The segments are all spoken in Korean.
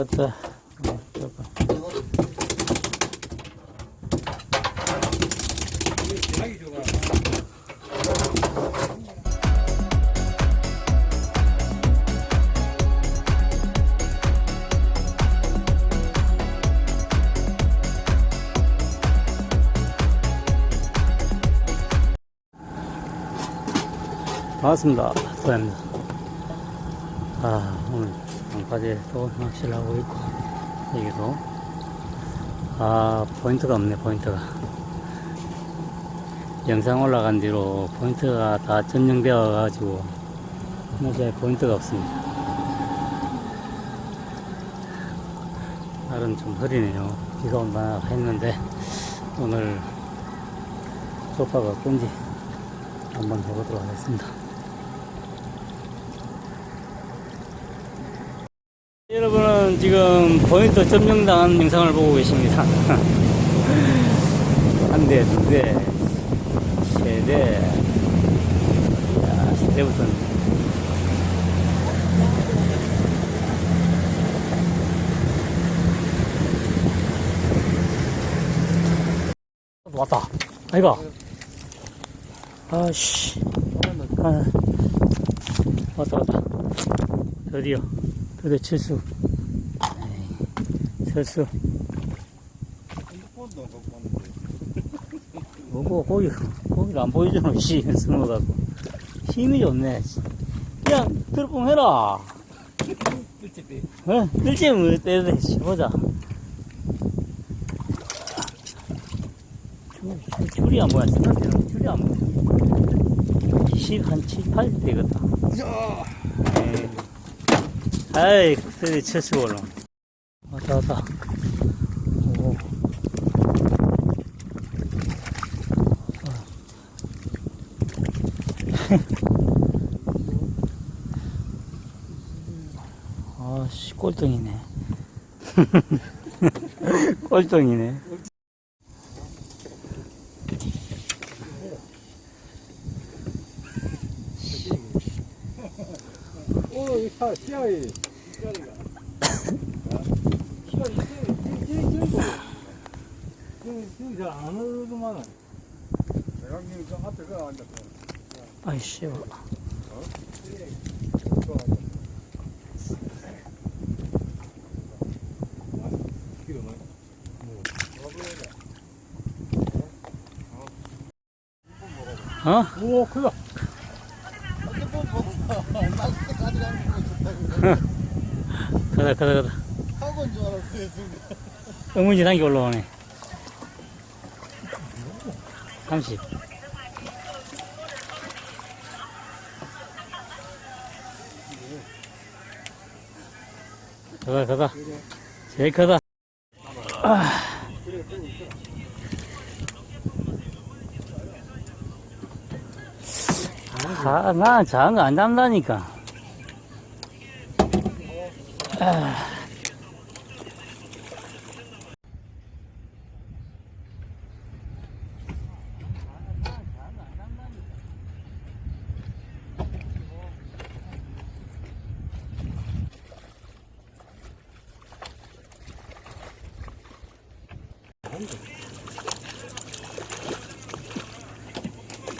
어, 잠깐. 반갑습니다. 소야입니다. 아, 오늘 또 낚시를 하고 있고, 여기도. 아, 포인트가 없네, 포인트가. 영상 올라간 뒤로 포인트가 다 점령되어 가지고, 현재 포인트가 없습니다. 날은 좀 흐리네요. 비가 온다 했는데, 오늘 소파가 끈지 한번 해보도록 하겠습니다. 여러분은 지금 포인트 점령당한 영상을 보고 계십니다. 한 대, 두 대, 세 대, 야, 세 대부터. 왔다. 아이가. 아씨. 아, 왔다, 왔다. 드디어. 드디어 칠수. 철수. 뭐고, 거기, 거기를 안 보여주노, 씨, 숨어갖고. 힘이 좋네. 그냥, 들어뽕 해라. 어? 들지면 떼야 돼, 씨, 보자. 줄, 줄이 안 보여. 줄이 안 보여. 20, 한 7, 8 되겠다. 아이, 그래, 쳤어, 올라. 왔다, 왔다. 오. 아, 씨, 꼴등이네. 꼴등이네. 오, 이 차, 시야이. 지금 잘안 오르더만. 내가 형님 저 앞에 그 앉았어. 아이씨, 어? 오, 크다. 가다, 가다, 가다. 사고인 줄 알았어요, 순간. 어머니 단계 올라오네. 30. 가다, 가다. 제일 크다. 아. 아, 나 작은 거안 잡는다니까.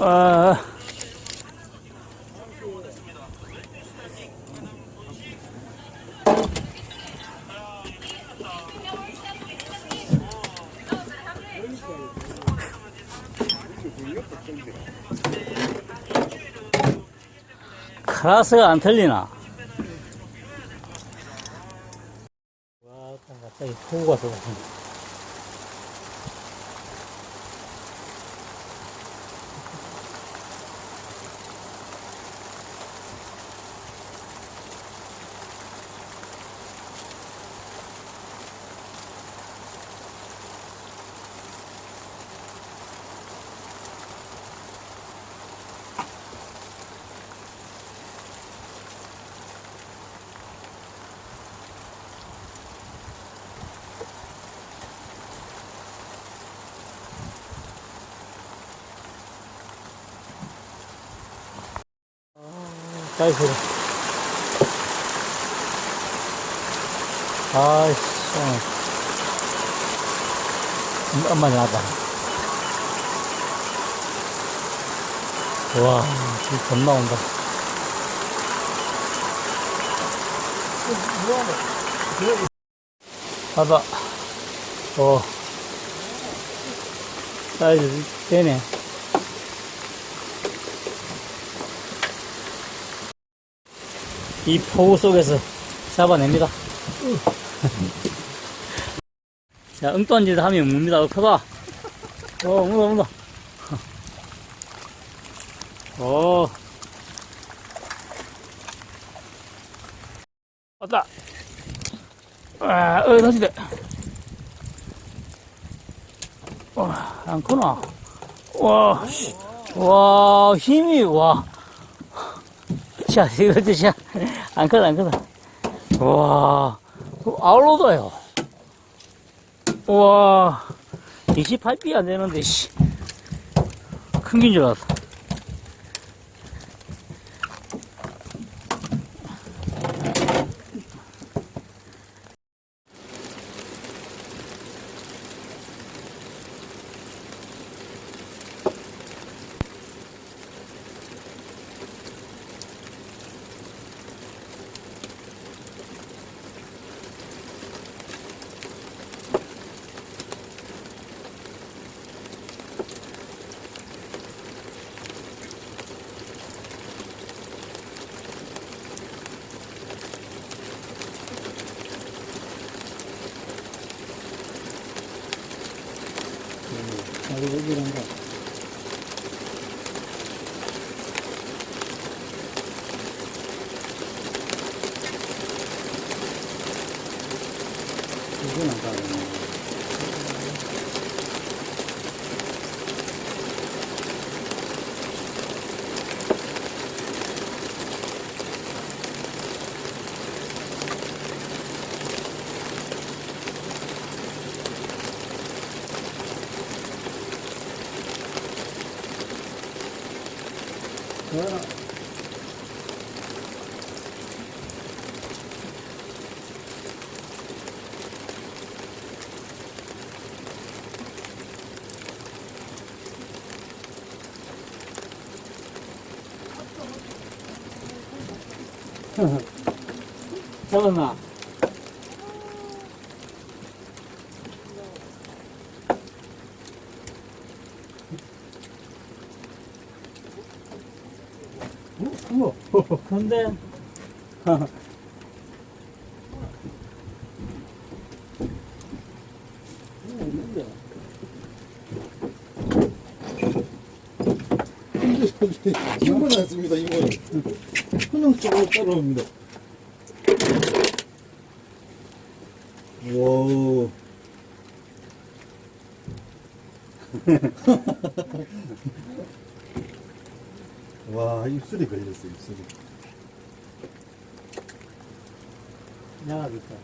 아, 클라스가 안 틀리나? 와, 갑자기 포구가 쏟아진다. 사이즈로. 아이씨, 어. 엄마 나다. 와, 길 겁나 온다. 봐봐. 어. 사이즈 되네. 이 폭우 속에서 잡아냅니다. 자, 엉뚱한짓 하면 묵니다. 어, 커봐. 어, 묵다, 묵다. 어. 왔다. 아, 어, 다시 돼. 와, 안 크나? 와, 씨. 와, 힘이, 와. 자, 이거 진짜, 안 크다, 안 크다. 와, 아울로다요. 와, 28비 안 되는데, 씨. 큰긴 줄 알았다. 잡았나? 우와. 근데 이거는 않습니다, 이거는. 그냥 쪽으로 따라옵니다. 와. 와, 입술이 걸렸어, 입술이. 나가겠다.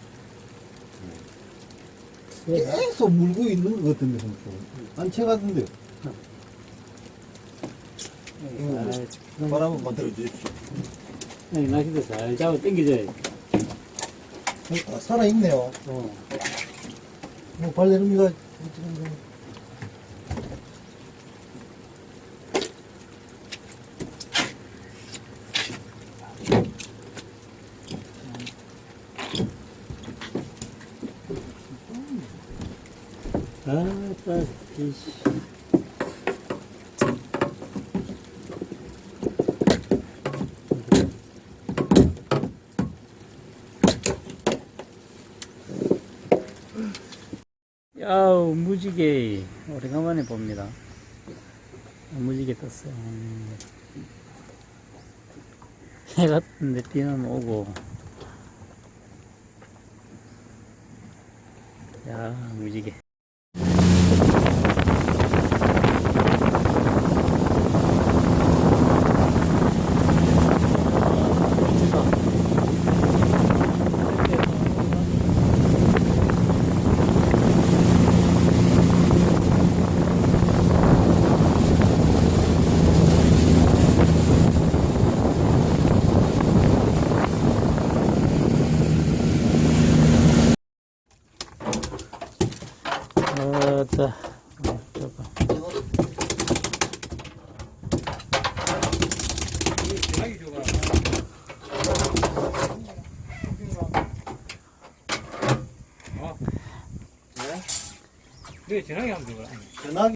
계속 물고 있는 것 같은데, 삼촌. 안채 같은데. 바람 한번 만들어 주십시오. 네, 낚시도 잘 잡아 당겨줘야지. 아, 살아있네요. 어. 뭐, 발레르미가, 아, 따, 이씨. 야우, 무지개. 오래간만에 봅니다. 무지개 떴어요. 음. 해가 떴는데 비는 오고. 야, 무지개. 어? 네? 네, 전화기 한번 줘봐. 전화기